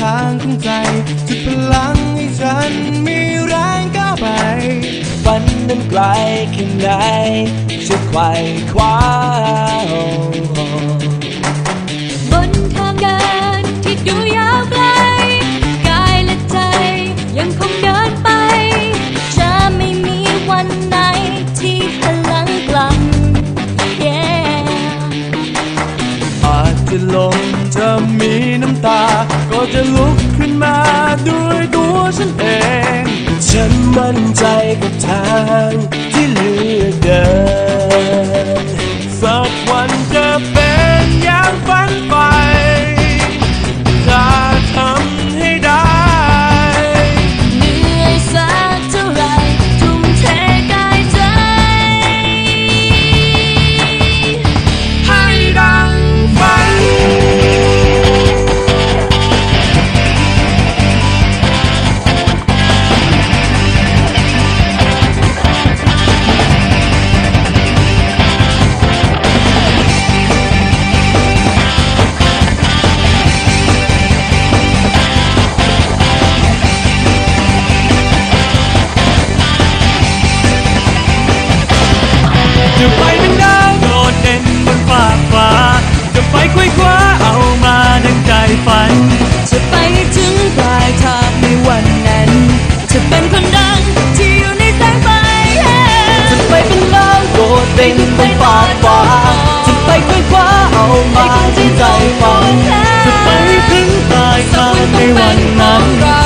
ทางของใจจุดพลังให้ฉันมีแรงก้าวไปฝันนั้นไกลแค่ไหนจะไขว่คว้า จะลุกขึ้นมาด้วยตัวฉันเอง ฉันมั่นใจกับทางที่ เป็นบนฝากฟ้าจะไปไขว้คว้าเอามาจนใจฟังจะไปถึงปายทางในวันนั้น